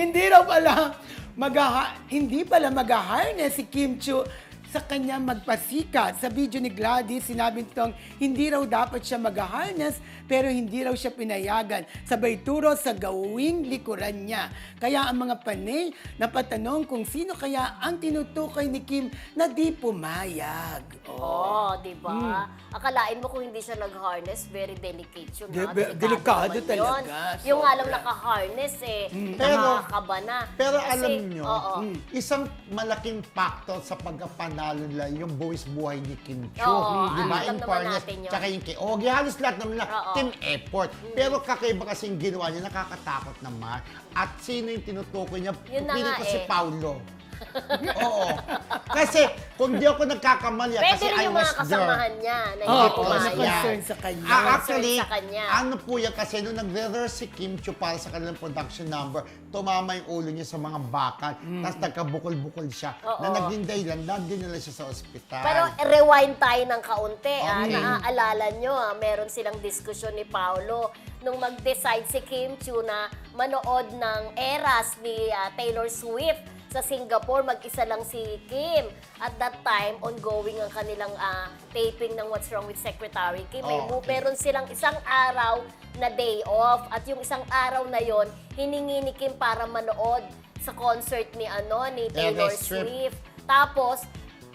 hindi raw pala mag hindi pala mag-harness si Kim Chu sa kanya magpasikat. Sa video ni Gladys, sinabi nitong hindi raw dapat siya mag-harness pero hindi raw siya pinayagan. Sabay turo sa gawing likuran niya. Kaya ang mga panay napatanong kung sino kaya ang tinutukoy ni Kim na di pumayag. Oh. Oo, di ba? Akalain mo kung hindi siya nag-harness, very delicate yun. De- ha? be- delikado naman talaga, Yun. Yung nga lang naka-harness eh, Pero- nakakaba na. Pero Kasi, alam nyo, Oo. isang malaking factor sa pagkapanalo nila yung buwis buhay ni Kim Chu. Oo, di ba? alam In naman fairness, natin yun. tsaka yung kay Ogie, halos lahat naman nila, Oo. team effort. Pero kakaiba kasi yung ginawa niya, nakakatakot naman. At sino yung tinutukoy niya? Yun na Piling nga ko si eh. Paulo. Oo. Kasi kung di ako nagkakamali, Pwede kasi rin I yung was mga kasamahan there. niya na hindi oo, pumayag. na-concern sa kanya. Ah, Concern actually, sa kanya. ano po yan kasi nung nagre-rehearse si Kim Chu para sa kanilang production number, tumama yung ulo niya sa mga bakal, tapos nagkabukol-bukol siya, Mm. Oo. na naging dahilan, na dinala siya sa ospital. Pero rewind tayo ng kaunti. Ah. Okay. Naaalala nyo, ah, meron silang diskusyon ni Paolo nung mag-decide si Kim Chu na manood ng Eras ni ah, Taylor Swift sa Singapore. Mag-isa lang si Kim. At that time, ongoing ang kanilang ah, taping ng What's Wrong with Secretary Kim. May Oh, okay. meron silang isang araw na day off. At yung isang araw na yon hiningi ni Kim para manood sa concert ni ano ni Taylor Swift. Swift. Tapos,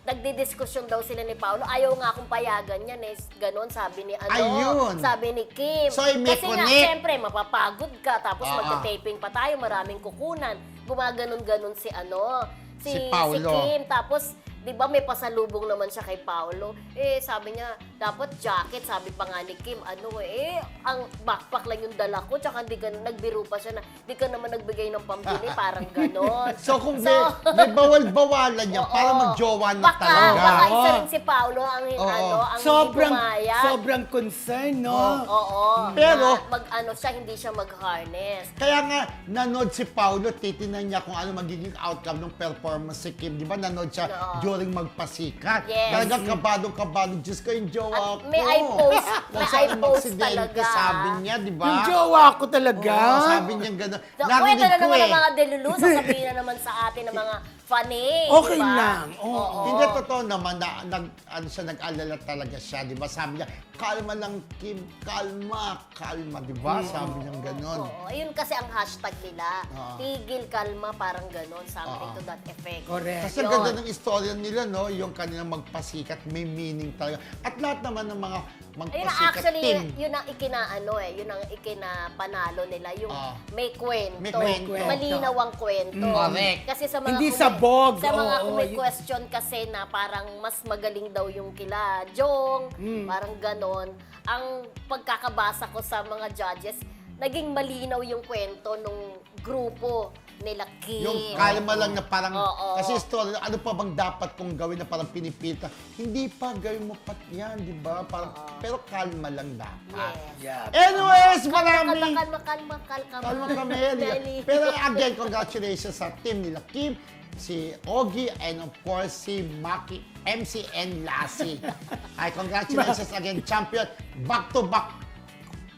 nagdidiskusyon daw sila ni Paolo. Ayaw nga akong payagan yan eh. Ganon, sabi ni ano. Ayun. Sabi ni Kim. So, may Kasi nga, connect. syempre, mapapagod ka. Tapos Ah, magta-taping pa tayo, maraming kukunan. Gumaganon-ganon si ano. Si, Si Paolo. Kim. Tapos, di ba may pasalubong naman siya kay Paolo. Eh, sabi niya, dapat jacket. Sabi pa nga ni Kim, ano eh, ang backpack lang yung dala ko. Tsaka di ka, nagbiro pa siya na, di ka naman nagbigay ng pambili. parang ganon. So kung may, may bawal-bawalan niya, para Oo. magjowa na baka, talaga. Baka isa Oo. rin si Paolo ang, Oo. ano, ang Sobrang, hindi sobrang concern, no? Oo. Pero- na mag, ano siya, hindi siya mag-harness. Kaya nga, nanood si Paulo, titinan niya kung ano magiging outcome ng performance si Kim. Di ba, nanood siya Oo. During magpasikat. Yes. Talagang kabadong-kabado, Diyos ko yung jowa At ko. may eye post, may eye post talaga. Sabi niya, di ba? Yung jowa ko talaga. Oo, sabi niya gano'n. So, Narinig kwento na ko naman eh. ng mga delulu, sasabihin na naman sa atin ng mga funny. Okay di ba? lang, oo. Hindi totoo naman na nag, ano siya, nag-alala talaga siya, di ba? Sabi niya, kalma lang Kim, kalma, kalma, di ba? Sabi niya gano'n. Oo, yun kasi ang hashtag nila. Oo. Tigil, kalma, parang ganon. Something Oo. to that effect. Correct. Kasi ang Yun. ganda ng istorya nila, no? Yung kanilang magpasikat, may meaning talaga. At lahat naman ng mga Ayun na, magpasikat actually, team. yun, yun ang ikinaano eh. Yun ang ikinapanalo nila. Yung Ah. may kwento. May kwento. Malinaw ang kwento. Mm. Correct. Kasi sa mga Hindi kung sa may- bog. Sa mga Oo, may yun. question kasi na parang mas magaling daw yung kila Jong. Mm. Parang ganon. Ang pagkakabasa ko sa mga judges, naging malinaw yung kwento nung grupo nila Kim. Yung kalma lang na parang, Oo. kasi story, ano pa bang dapat kong gawin na parang pinipita? Hindi pa, gawin mo pa yan, di ba? Parang, pero kalma lang dapat. Yes. Yeah. Anyways, Kalma, maraming... kalma, kalma, kalma, Kalma kami. Dali. Pero again, congratulations sa team nila Kim, si Ogie, and of course, si Maki, MCN Lassie. Ay, congratulations again, champion. Back-to-back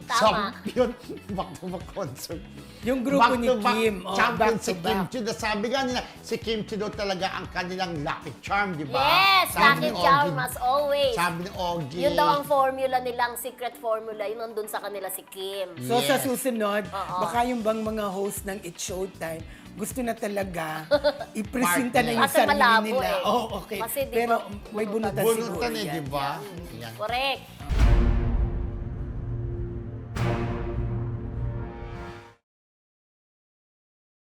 Tama. champion. Back-to-back concert. Yung grupo ni Kim, oh, champion back si to Kim back. Chiu. Na Sabi nga nila, si Kim Chiu daw talaga ang kanilang lucky charm, di ba? Yes, Sabi lucky charm as always. Sabi ni Ogie. Yun daw ang formula nilang secret formula, yun nandun sa kanila si Kim. So sa Yes. susunod, Oo. baka yung bang mga host ng It's Showtime, gusto na talaga ipresenta na yung sarili malabo nila. eh. Oh, okay. Kasi Pero may bunutan bunutan siguro Bunutan eh, di ba? Yan. Correct.